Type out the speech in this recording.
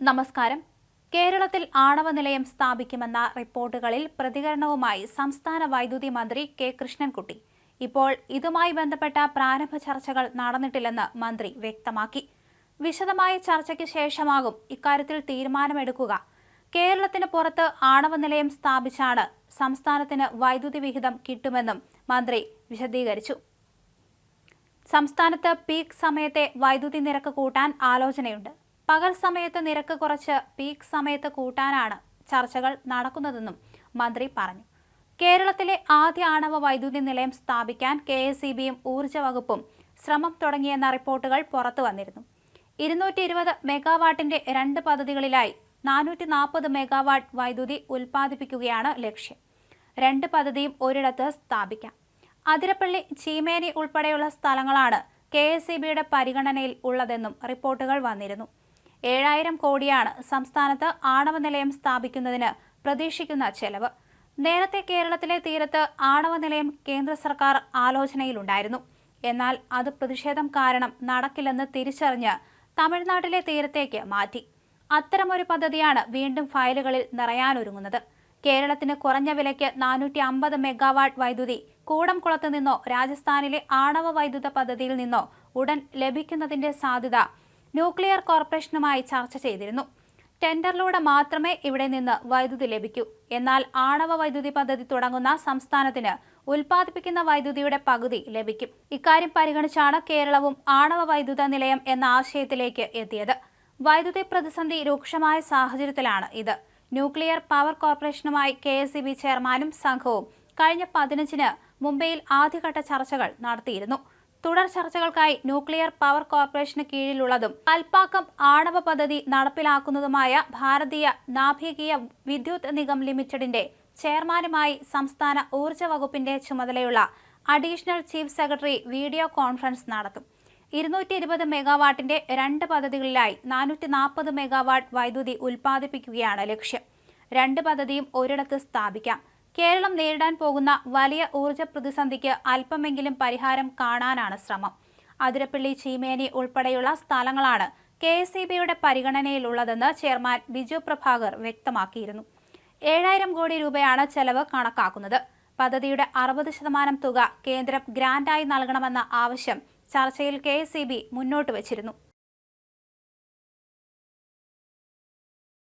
നമസ്കാരം. കേരളത്തിൽ ആണവ നിലയം സ്ഥാപിക്കുമെന്ന റിപ്പോർട്ടുകളിൽ പ്രതികരണവുമായി സംസ്ഥാന വൈദ്യുതി മന്ത്രി കെ കൃഷ്ണൻകുട്ടി. ഇപ്പോൾ ഇതുമായി ബന്ധപ്പെട്ട പ്രാരംഭ ചർച്ചകൾ നടന്നിട്ടില്ലെന്ന് മന്ത്രി വ്യക്തമാക്കി. വിശദമായ ചർച്ചയ്ക്ക് ശേഷമാകും ഇക്കാര്യത്തിൽ തീരുമാനമെടുക്കുക. കേരളത്തിന് പുറത്ത് ആണവ നിലയം സ്ഥാപിച്ചാണ് സംസ്ഥാനത്തിന് വൈദ്യുതി വിഹിതം കിട്ടുമെന്നും മന്ത്രി വിശദീകരിച്ചു. സംസ്ഥാനത്ത് പീക്ക് സമയത്തെ വൈദ്യുതി നിരക്ക് കൂട്ടാൻ ആലോചനയുണ്ട്. പകൽ സമയത്ത് നിരക്ക് കുറച്ച് പീക്ക് സമയത്ത് കൂട്ടാനാണ് ചർച്ചകൾ നടക്കുന്നതെന്നും മന്ത്രി പറഞ്ഞു. കേരളത്തിലെ ആദ്യ ആണവ വൈദ്യുതി നിലയം സ്ഥാപിക്കാൻ കെ എസ് ഇ ബിയും ഊർജ വകുപ്പും ശ്രമം തുടങ്ങിയെന്ന റിപ്പോർട്ടുകൾ പുറത്തു വന്നിരുന്നു. ഇരുന്നൂറ്റി ഇരുപത് മെഗാവാട്ടിന്റെ രണ്ട് പദ്ധതികളിലായി നാനൂറ്റി നാൽപ്പത് മെഗാവാട്ട് വൈദ്യുതി ഉൽപ്പാദിപ്പിക്കുകയാണ് ലക്ഷ്യം. രണ്ട് പദ്ധതിയും ഒരിടത്ത് സ്ഥാപിക്കാം. അതിരപ്പള്ളി ചീമേനി ഉൾപ്പെടെയുള്ള സ്ഥലങ്ങളാണ് കെ എസ് ഇ ബിയുടെ പരിഗണനയിൽ ഉള്ളതെന്നും റിപ്പോർട്ടുകൾ വന്നിരുന്നു. ഏഴായിരം കോടിയാണ് സംസ്ഥാനത്ത് ആണവ നിലയം സ്ഥാപിക്കുന്നതിന് പ്രതീക്ഷിക്കുന്ന ചെലവ്. നേരത്തെ കേരളത്തിലെ തീരത്ത് ആണവ നിലയം കേന്ദ്ര സർക്കാർ ആലോചനയിലുണ്ടായിരുന്നു. എന്നാൽ അത് പ്രതിഷേധം കാരണം നടക്കില്ലെന്ന് തിരിച്ചറിഞ്ഞ് തമിഴ്നാട്ടിലെ തീരത്തേക്ക് മാറ്റി. അത്തരമൊരു പദ്ധതിയാണ് വീണ്ടും ഫയലുകളിൽ നിറയാനൊരുങ്ങുന്നത്. കേരളത്തിന് കുറഞ്ഞ വിലയ്ക്ക് നാനൂറ്റി അമ്പത് മെഗാവാട്ട് വൈദ്യുതി കൂടംകുളത്ത് നിന്നോ രാജസ്ഥാനിലെ ആണവ വൈദ്യുത പദ്ധതിയിൽ നിന്നോ ഉടൻ ലഭിക്കുന്നതിന്റെ സാധ്യത ന്യൂക്ലിയർ കോർപ്പറേഷനുമായി ചർച്ച ചെയ്തിരുന്നു. ടെൻഡറിലൂടെ മാത്രമേ ഇവിടെ നിന്ന് വൈദ്യുതി ലഭിക്കൂ. എന്നാൽ ആണവ വൈദ്യുതി പദ്ധതി തുടങ്ങുന്ന സംസ്ഥാനത്തിന് ഉൽപ്പാദിപ്പിക്കുന്ന വൈദ്യുതിയുടെ പകുതി ലഭിക്കും. ഇക്കാര്യം പരിഗണിച്ചാണ് കേരളവും ആണവ വൈദ്യുത നിലയം എന്ന ആശയത്തിലേക്ക് എത്തിയത്. വൈദ്യുതി പ്രതിസന്ധി രൂക്ഷമായ സാഹചര്യത്തിലാണ് ഇത്. ന്യൂക്ലിയർ പവർ കോർപ്പറേഷനുമായി കെ ചെയർമാനും സംഘവും കഴിഞ്ഞ പതിനഞ്ചിന് മുംബൈയിൽ ആദ്യഘട്ട ചർച്ചകൾ നടത്തിയിരുന്നു. തുടർ ചർച്ചകൾക്കായി ന്യൂക്ലിയർ പവർ കോർപ്പറേഷന് കീഴിലുള്ളതും കൽപ്പാക്കം ആണവ പദ്ധതി നടപ്പിലാക്കുന്നതുമായ ഭാരതീയ നാഭികീയ വിദ്യുത് നിഗം ലിമിറ്റഡിന്റെ ചെയർമാനുമായി സംസ്ഥാന ഊർജ വകുപ്പിന്റെ ചുമതലയുള്ള additional chief secretary video conference നടത്തും. ഇരുന്നൂറ്റി ഇരുപത് മെഗാവാട്ടിന്റെ രണ്ട് പദ്ധതികളിലായി നാനൂറ്റി നാൽപ്പത് മെഗാവാട്ട് വൈദ്യുതി ഉൽപ്പാദിപ്പിക്കുകയാണ് ലക്ഷ്യം. രണ്ട് പദ്ധതിയും ഒരിടത്ത് സ്ഥാപിക്കാം. കേരളം നേരിടാൻ പോകുന്ന വലിയ ഊർജ പ്രതിസന്ധിക്ക് അല്പമെങ്കിലും പരിഹാരം കാണാനാണ് ശ്രമം. അതിരപ്പള്ളി ചീമേനി ഉൾപ്പെടെയുള്ള സ്ഥലങ്ങളാണ് കെ എസ് ഇ ബിയുടെ പരിഗണനയിലുള്ളതെന്ന് ചെയർമാൻ ബിജു പ്രഭാകർ വ്യക്തമാക്കിയിരുന്നു. ഏഴായിരം കോടി രൂപയാണ് ചെലവ് കണക്കാക്കുന്നത്. പദ്ധതിയുടെ അറുപത് ശതമാനം തുക കേന്ദ്രം ഗ്രാന്റായി നൽകണമെന്ന ആവശ്യം ചർച്ചയിൽ കെ മുന്നോട്ട് വച്ചിരുന്നു.